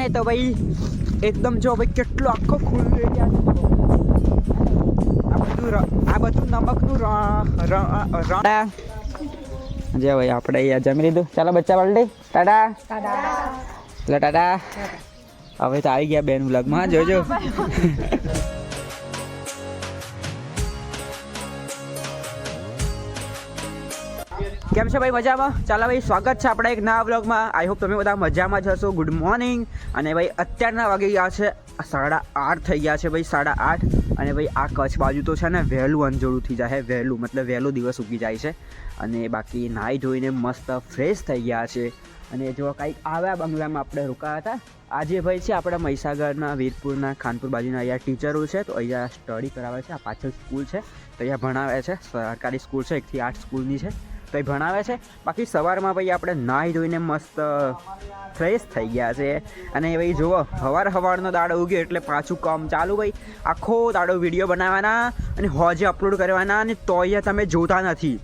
ને તો ભાઈ એકદમ જો ભાઈ કેટલો આખો ખુલ્લો એરિયા આ બધું આ બધું નમકનું જે ભાઈ આપણે અહીંયા જમી લીધું. ચાલો બચ્ચા પલટી. ટાટા. એટલે ટાટા. હવે તો આવી ગયા બેન વ્લોગમાં. જોજો. કેમ છે ભાઈ મજામાં? ચાલો ભાઈ, સ્વાગત છે આપણા એક નવા બ્લોગમાં આઈ હોપ તમે બધા મજામાં જ હશો. ગુડ મોર્નિંગ અને ભાઈ, અત્યારના વાગી ગયા છે, સાડા આઠ થઈ ગયા છે ભાઈ, સાડા આઠ. અને ભાઈ, આ કચ્છ બાજુ તો છે ને, વહેલું અંજોડું થઈ જાય, વહેલું, મતલબ વહેલો દિવસ ઉગી જાય છે. અને બાકી નાહી ધોઈને મસ્ત ફ્રેશ થઈ ગયા છે. અને જો કંઈક આવ્યા બંગલામાં આપણે રોકાયા હતા, આજે ભાઈ છે આપણા મહીસાગરના, વીરપુરના, ખાનપુર બાજુના અહીંયા ટીચરો છે. તો અહીંયા સ્ટડી કરાવે છે, આ પાછળ સ્કૂલ છે. તો અહીંયા ભણાવે છે, સરકારી સ્કૂલ છે, એકથી આઠ સ્કૂલની છે. તો એ ભણાવે છે? બાકી સવારમાં ભાઈ આપણે નાહી ધોઈને મસ્ત ફ્રેશ થઈ ગયા છે. અને ભાઈ જુઓ, હવાર હવારનો દાડો ઉગ્યો એટલે પાછું કામ ચાલુ ભાઈ. આખો દાડો વીડિયો બનાવવાના અને હોજે અપલોડ કરવાના અને તોય તમે જોતા નથી.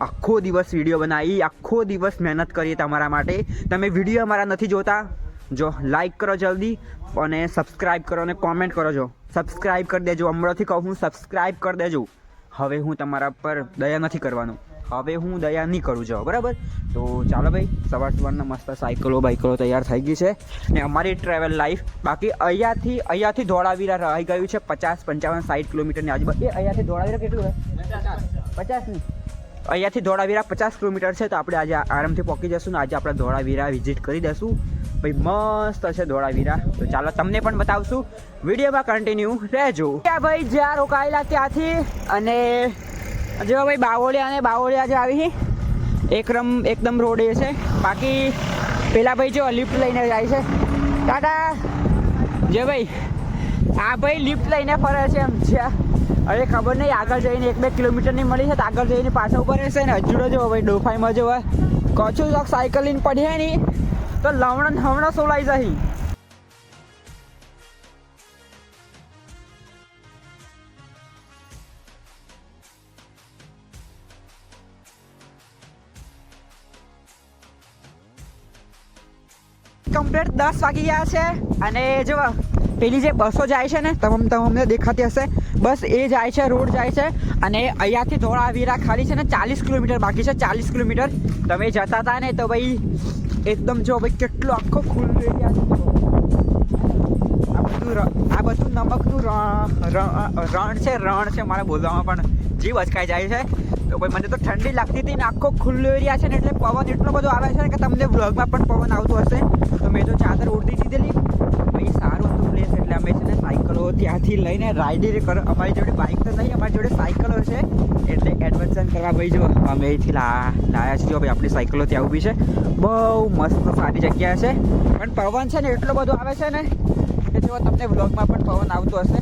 આખો દિવસ વીડિયો બનાવી, આખો દિવસ મહેનત કરીએ તમારા માટે. તમે વીડિયો અમારા નથી જોતા? જો લાઈક કરો જલ્દી અને સબસ્ક્રાઈબ કરો અને કોમેન્ટ કરો જો. સબસ્ક્રાઈબ કરી દેજો. હમણાંથી કહું હું સબસ્ક્રાઈબ કરી દેજો. હવે હું તમારા પર દયા નથી કરવાનો. હવે હું દયા નહીં કરું જાઉં બરાબર? તો ચાલો ભાઈ, સવાર સવારના મસ્ત સાયકલો બાઇકલો તૈયાર થઈ ગઈ છે. ને અમારી ટ્રાવેલ લાઈફ બાકી અહીંયાથી અહીંયાથી ધોળાવીરા રહી ગયું છે પચાસ પંચાવન સાઠ કિલોમીટરની આજુબાજુ. એ અહીંયાથી ધોળાવીરા કેટલું છે? પચાસ નહીં. અહીંયાથી ધોળાવીરા પચાસ કિલોમીટર છે, તો આપણે આજે આરામથી પહોંચી જશું ને આજે આપણે ધોળાવીરા વિઝિટ કરી દઈશું. ભાઈ, મસ્ત છે ધોળાવીરા. તો ચાલો તમને પણ બતાવશું. વિડીયોમાં કન્ટિન્યુ રહેજો. ત્યાં ભાઈ, જ્યાં રોકાયેલા ત્યાંથી અને જો ભાઈ બાવળિયા અને બાવળિયા જે આવી એકદમ એકદમ રોડ એ છે. બાકી પેલા ભાઈ જો લિફ્ટ લઈને જાય છે. ટાટા! જે ભાઈ, આ ભાઈ લિફ્ટ લઈને ફરે છે એમ છે. હવે ખબર નહીં, આગળ જઈને એક બે કિલોમીટરની મળી છે તો આગળ જઈને પાછા ઉપર રહેશે ને. હજુડો જો ભાઈ ડોફાઈમાં જો કચું સાયકલિંગ પડી ની. તો લવણ હમણાં સોલાઈ જાય? કમ્પ્લીટ દસ વાગી ગયા છે. અને જો, પેલી જે બસો જાય છે ને તમ તમને દેખાતી હશે. બસ એ જાય છે, રોડ જાય છે. અને અહીંયાથી ધોળાવીરા ખાલી છે ને ચાલીસ કિલોમીટર બાકી છે, ચાલીસ કિલોમીટર. તમે જતા હતા ને તો ભાઈ, એકદમ જો ભાઈ કેટલો આખો ખુલ્લો એરિયા આ બધું આ બધું નમકનું રણ છે રણ છે, મારે બોલવામાં પણ જીવ અચકાઈ જાય છે. તો ભાઈ, મને તો ઠંડી લાગતી હતી ને આખો ખુલ્લો એરિયા છે ને એટલે પવન એટલો બધો આવે છે ને કે તમને વ્લોગમાં પણ પવન આવતો હશે. તો મેં તો ચાદર ઉડતી દીધેલી. ભાઈ, સારું હતું પ્લેસ એટલે અમે છે ને સાયકલો ત્યાંથી લઈને રાઇડિંગ કર અમારી જોડે બાઇક તો નહીં, અમારી જોડે સાયકલો છે. એટલે એડવેન્ચર કરવા ભાઈ, જો, અમે અહીંથી લાયા છીએ. ભાઈ, આપણી સાયકલો ત્યાં ઊભી છે. બહુ મસ્ત સારી જગ્યા છે. પણ પવન છે ને એટલો બધો આવે છે ને કે જો તમને વ્લોગમાં પણ પવન આવતો હશે.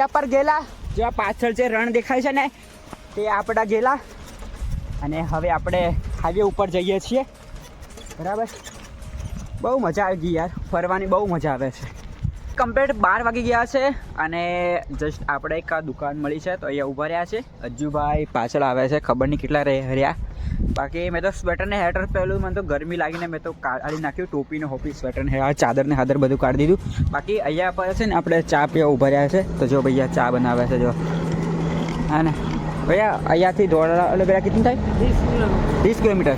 ત્યાં પર ગયેલા. જો આ પાછળ જે રણ દેખાય છે ને, તે આપણા ગયેલા. અને હવે આપણે હાઈવે ઉપર જઈએ છીએ. બરાબર? બહુ મજા આવી ગઈ યાર. ફરવાની બહુ મજા આવે છે. કમ્પ્લેટ બાર વાગી ગયા છે અને જસ્ટ આપણે એક દુકાન મળી છે, તો અહીંયા ઊભા રહ્યા છે. અજ્જુભાઈ પાછળ આવે છે, ખબર નહીં કેટલા રહે રહ્યા. બાકી મેં તો સ્વેટરને હેટર પહેલું મને તો ગરમી લાગીને મેં તો કાઢી નાખ્યું ટોપીને હોપી સ્વેટર ને આ ચાદરને હાદર બધું કાઢી દીધું. બાકી અહીંયા પર છે ને આપણે ચા પીવા ઊભા રહ્યા છે. તો જો ભૈયા ચા બનાવે છે જો. હા ને. ભૈયા અહીંયાથી દોડા એટલે પેલા કેટલું થાય? ત્રીસ કિલોમીટર.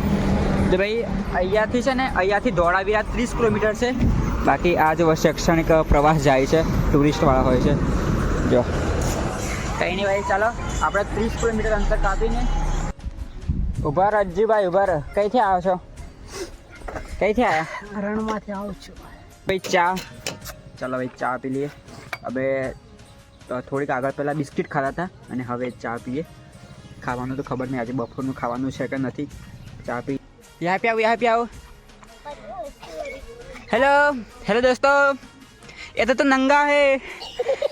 તો ભાઈ અહીંયાથી છે ને અહીંયાથી ધોળાવીરા ત્રીસ કિલોમીટર છે. બાકી આ જો શૈક્ષણિક પ્રવાસ જાય છે ટુરિસ્ટવાળા હોય છે. જો. કંઈ નહીં ભાઈ ચાલો. આપણે ત્રીસ કિલોમીટર અંતર કાપીને ઊભા રાજજીભાઈ ઊભા રહ. કઈથી આવો છો? કઈથી આવ્યા રણમાંથી આવું છું. ભાઈ ચા. ચાલો ભાઈ ચા પી લઈએ. હવે થોડીક આગળ પહેલાં બિસ્કિટ ખાતા હતા અને હવે ચા પીએ. ખાવાનું તો ખબર નહીં આજે બપોરનું ખાવાનું છે કે નથી. ચા પી. યા પી આવું યા પી આવું. હેલો હેલો દોસ્તો. એ તો નંગા હે.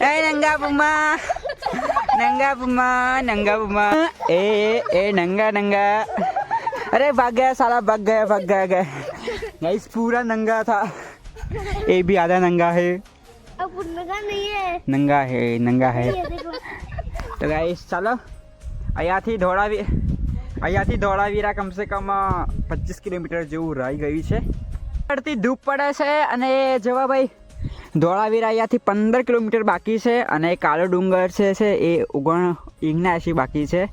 એ નંગા મમ્મા बुम्मा नंगा बुम्मा नंगा बुम्मा ए ए नंगा नंगा अरे भाग गया साला भाग गया भाग गया गया गाइस पूरा नंगा था ये भी आधा नंगा है अब कुछ नगा नहीं है નંગા હે નંગા હે ये देखो તો ગાઈસ ચાલો અહીંયાથી ધોળાવી અહીંયાથી ધોળાવીરા કમસે કમ પચીસ કિલોમીટર જેવું રહી ગયું છે પડતી ધૂપ પડે છે અને જવા ભાઈ ધોળાવીરા અહીંયાથી પંદર કિલોમીટર બાકી છે અને કાળો ડુંગર છે છે એ ઓગણ ઇગ્નાએસી બાકી છે.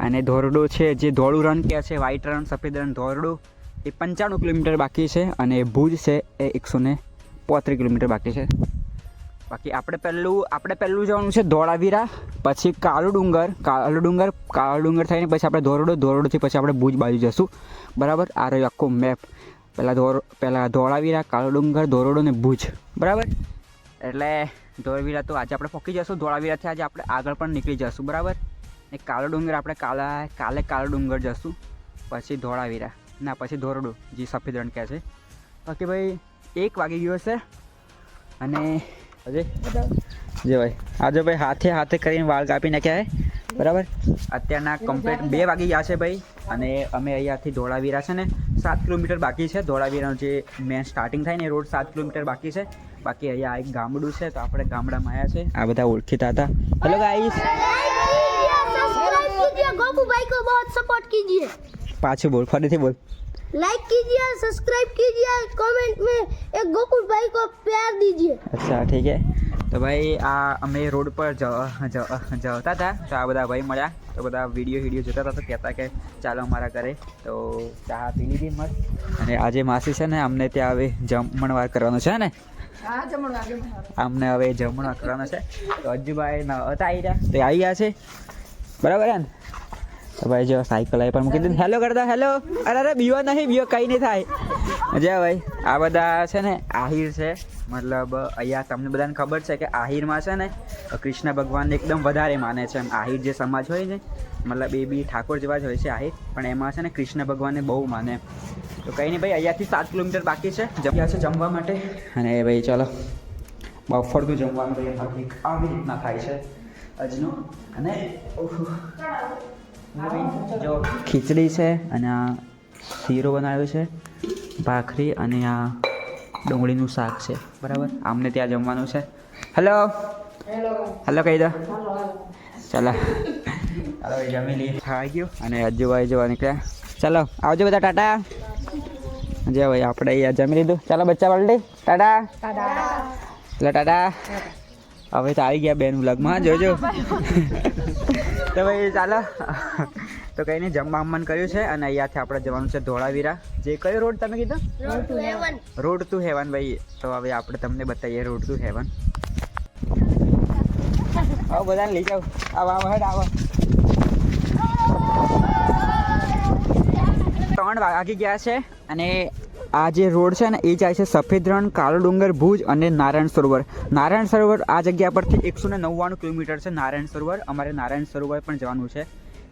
અને ધોરડો છે જે ધોળું રણ કહે છે, વ્હાઈટ રણ, સફેદ રણ, ધોરડું, એ પંચાણું કિલોમીટર બાકી છે અને ભુજ છે એ એકસો ને પોત્રીસ કિલોમીટર બાકી છે. બાકી આપણે પહેલું આપણે પહેલું જવાનું છે ધોળાવીરા, પછી કાળો ડુંગર કાળો ડુંગર કાળો ડુંગર થઈને પછી આપણે ધોરડો, ધોરડોથી પછી આપણે ભુજ બાજુ જશું. બરાબર? આ રહ્યો આખો મેપ પહેલાં ધોર પહેલાં ધોળાવીરા કાળો ડુંગર ધોરડો ને ભુજ. બરાબર? એટલે ધોળાવીરા તો આજે આપણે પહોંચી જશું. ધોળાવીરાથી આજે આપણે આગળ પણ નીકળી જશું. બરાબર? ને કાળો ડુંગર આપણે કાલા, કાલે કાળો ડુંગર જશું. પછી ધોળાવીરા. ના, પછી ધોરડો, જે સફેદ રણ કહે છે. બાકી ભાઈ, એક વાગી ગયો છે અને અજય જે ભાઈ, આજે ભાઈ હાથે હાથે કરીને વાળ કાપી નાખ્યા બરાબર અત્યારના કમ્પ્લીટ બે વાગી ગયા છે ભાઈ અને અમે અહીંયાથી ધોળાવીરા છે ને સાત કિલોમીટર બાકી છે ધોળાવીરાનું જે મેન સ્ટાર્ટિંગ થાય ને એ રોડ સાત કિલોમીટર બાકી છે બાકી અહીંયા એક ગામડું છે તો આપણે ગામડામાં આવ્યા છે આ બધા ઓળખીતા હતા હેલો ગાઈસ सब्सक्राइब कीजिए गोपू भाई को बहुत सपोर्ट कीजिए પાછું બોલ ફરીથી બોલ लाइक कीजिए सब्सक्राइब कीजिए कमेंट में एक गोकुल भाई को प्यार दीजिए અચ્છા ઠીક છે તો ભાઈ આ અમે રોડ પર જતા હતા તો. આ બધા ભાઈ મળ્યા. તો બધા વીડિયો વીડિયો જોતા હતા તો કહેતા કે ચાલો અમારા ઘરે. તો ચા પી લીધી મસ્ત. અને આજે માસી છે ને અમને ત્યાં હવે જમણવાર કરવાનો છે ને? અમને હવે જમણવાર કરવાનો છે. તો અજુભાઈ ન હતા આવી રહ્યા? તે આવી ગયા છે. બરાબર હે ને? તો ભાઈ જો સાયકલ આવી પણ મૂકી દીધું. હેલો કરતા હેલો અરે અરે બીવો નહીં બીવો કંઈ નહીં થાય. મજા ભાઈ આ બધા છે ને આહિર છે. મતલબ અહીંયા તમને બધાને ખબર છે કે આહિરમાં છે ને કૃષ્ણ ભગવાનને એકદમ વધારે માને છે એમ. આહિર જે સમાજ હોય ને મતલબ એ બી ઠાકોર જેવા જ હોય છે આહિર. પણ એમાં છે ને કૃષ્ણ ભગવાનને બહુ માને તો કંઈ નહીં ભાઈ અહીંયાથી સાત કિલોમીટર બાકી છે. જમ્યા છે જમવા માટે. અને ભાઈ ચાલો. બફરતું જમવાનું ભાઈ બાકી આવી રીતના થાય છે અજનું. અને જો ખીચડી છે અને આ શીરો બનાવ્યો છે. ભાખરી અને આ ડુંગળીનું શાક છે. બરાબર? આમને ત્યાં જમવાનું છે. હેલો હેલો કહી દો ચાલો. ચાલો જમી લઈએ. ખાઈ ગયું અને અજુભાઈ જોવા નીકળ્યા. ચાલો આવજો બધા ટાટા. જે ભાઈ આપણે અહીંયા જમી લીધું. ચાલો બચ્ચા પલટી ટાટા. ચાલો ટાટા. હવે તો આવી ગયા બેન લગમાં જોજો. તો ભાઈ ચાલો. તો કંઈ નહીં જમવા અમન કર્યું છે અને અહીંયાથી આપણે જવાનું છે ધોળાવીરા. જે કયો રોડ તમે કીધો? રોડ ટુ હેવન ભાઈ. તો હવે આપણે તમને બતાવીએ રોડ ટુ હેવન આવો બધાને લઈ જાઓ. આવો આવો હેડ આવો. ત્રણ વાગી ગયા છે અને આ જે રોડ છે ને એ જાય છે સફેદ રણ કાળો ડુંગર ભુજ અને નારાયણ સરોવર. નારાયણ સરોવર આ જગ્યા પરથી એકસો ને નવ્વાણું કિલોમીટર છે નારાયણ સરોવર. અમારે નારાયણ સરોવર પણ જવાનું છે.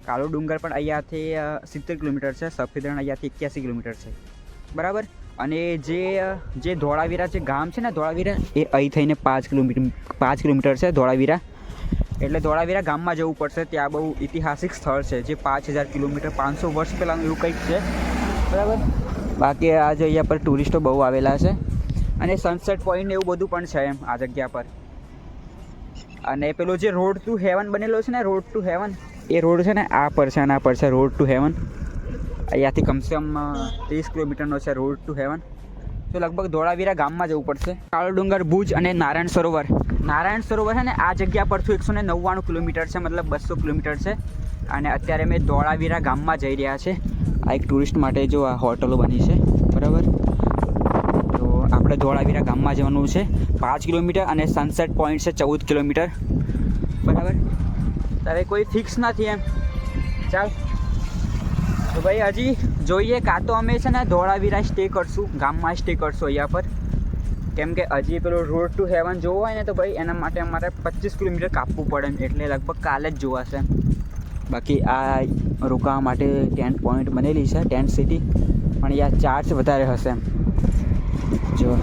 કાળો ડુંગર પણ અહીંયાથી સિત્તેર કિલોમીટર છે સફેદ રણ અહીંયાથી એક્યાસી કિલોમીટર છે. બરાબર? અને જે જે ધોળાવીરા જે ગામ છે ને, ધોળાવીરા એ અહીં થઈને પાંચ કિલોમીટર પાંચ કિલોમીટર છે ધોળાવીરા. એટલે ધોળાવીરા ગામમાં જવું પડશે, ત્યાં બહુ ઐતિહાસિક સ્થળ છે, જે પાંચ હજાર કિલોમીટર, પાંચસો વર્ષ પહેલાંનું એવું કંઈક છે. બરાબર? બાકી આજે અહીંયા પર ટુરિસ્ટો બહુ આવેલા છે. અને સનસેટ પોઈન્ટ એવું બધું પણ છે એમ, આ જગ્યા પર. અને પેલો જે રોડ ટુ હેવન બનેલો છે ને રોડ ટુ હેવન એ રોડ છે ને, આ પર છે અને આ પર છે રોડ ટુ હેવન. અહીંયાથી કમસેકમ ત્રીસ કિલોમીટરનો છે રોડ ટુ હેવન. તો લગભગ ધોળાવીરા ગામમાં જવું પડશે. કાળો ડુંગર ભુજ અને નારાયણ સરોવર. નારાયણ સરોવર છે ને, આ જગ્યા પરથી એકસો ને નવ્વાણું કિલોમીટર છે, મતલબ બસો કિલોમીટર છે. અને અત્યારે અમે ધોળાવીરા ગામમાં જઈ રહ્યા છે. આ એક ટુરિસ્ટ માટે જો આ હોટલો બની છે. બરાબર? તો આપણે ધોળાવીરા ગામમાં જવાનું છે. પાંચ કિલોમીટર અને સનસેટ પોઈન્ટ છે ચૌદ કિલોમીટર. બરાબર? તારે કોઈ ફિક્સ નથી એમ. ચાલ. તો ભાઈ હજી જોઈએ કાં તો અમે છે ને ધોળાવીરા સ્ટે કરશું ગામમાં સ્ટે કરશું અહીંયા પર. કેમ કે હજી પેલો રોડ ટુ હેવન જોવો હોય ને તો ભાઈ એના માટે અમારે પચીસ કિલોમીટર કાપવું પડે એટલે લગભગ કાલે જ જોવાશે બાકી આ રોકાવા માટે ટેન્ટ પોઈન્ટ બનેલી છે ટેન્ટ સિટી પણ અહીંયા ચાર્જ વધારે હશે એમ. જો.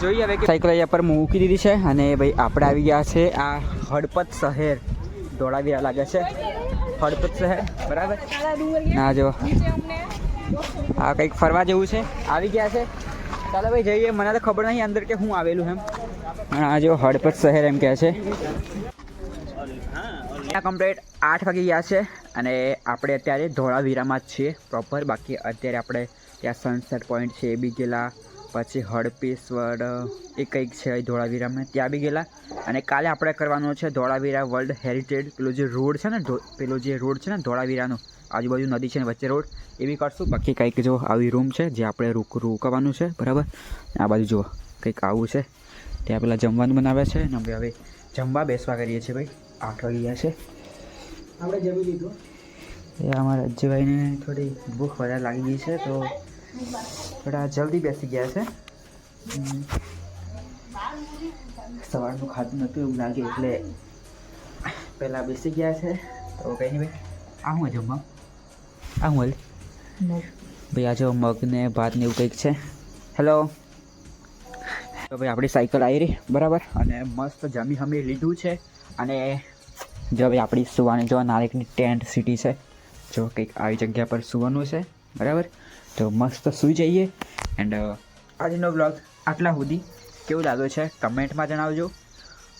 જોઈએ હવે સાયકલ અહીંયા પર મૂકી દીધી છે અને ભાઈ આપણે આવી ગયા છે આ હડપત શહેર. ધોળાવીરા લાગે છે. હડપત શહેર બરાબર? ના, જો. આ કંઈક ફરવા જેવું છે. આવી ગયા છે. ચાલો ભાઈ, જઈએ. મને તો ખબર નહીં અંદર કે હું આવેલું એમ. આ જો હડપત શહેર એમ કહે છે. કમ્પ્લીટ આઠ વાગી ગયા છે અને આપણે અત્યારે ધોળાવીરામાં જ છીએ. પ્રોપર બાકી અત્યારે આપણે ત્યાં સનસેટ પોઈન્ટ છે, એ બી ગયેલા. પછી હડપેશ્વર એ કંઈક છે ધોળાવીરામાં ત્યાં બી ગયેલા. અને કાલે આપણે કરવાનું છે ધોળાવીરા વર્લ્ડ હેરિટેજ પેલો જે રોડ છે ને ધો- પેલો જે રોડ છે ને ધોળાવીરાનો આજુબાજુ નદી છે ને વચ્ચે રોડ એ બી કરશું. બાકી કંઈક જો આવી રૂમ છે જે આપણે રોક રોકાવાનું છે બરાબર? આ બાજુ જુઓ કંઈક આવું છે. ત્યાં પેલા જમવાનું બનાવ્યા છે ને અમે હવે જમવા બેસવા કરીએ છીએ ભાઈ. આઠ વાગી ગયા છે. આપણે જમી લીધું. એ અમારા અજયભાઈને થોડી ભૂખ વધારે લાગી ગઈ છે તો થોડા જલ્દી બેસી ગયા છે. સવારનું ખાધું નહોતું એવું લાગે, એટલે પહેલાં બેસી ગયા છે. તો કંઈ નહીં ભાઈ, આ હું જમવા આ હું ભાઈ આ જો મગ ને ભાત ને એવું કંઈક છે. હેલો તો ભાઈ, આપણી સાયકલ આવી રહી, બરાબર? અને મસ્ત જમી હમી લીધું છે. અને જો ભાઈ, આપણી સુવાની, જો નારેકની ટેન્ટ સિટી છે, જો કંઈક આવી જગ્યા પર સુવાનું છે, બરાબર? તો મસ્ત સૂઈ જઈએ. એન્ડ આજનો બ્લોગ આટલા સુધી. કેવું લાગ્યો છે? કમેન્ટમાં જણાવજો.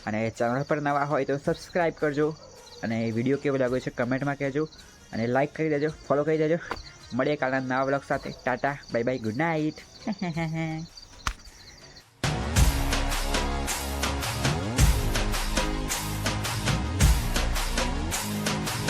અને ચેનલ પર નવા હોય તો સબસ્ક્રાઈબ કરજો. અને વીડિયો કેવો લાગ્યો છે કમેન્ટમાં કહેજો. અને લાઈક કરી દેજો ફોલો કરી દેજો. મળીએ કાલના નવા બ્લોગ સાથે. Tata bye bye good night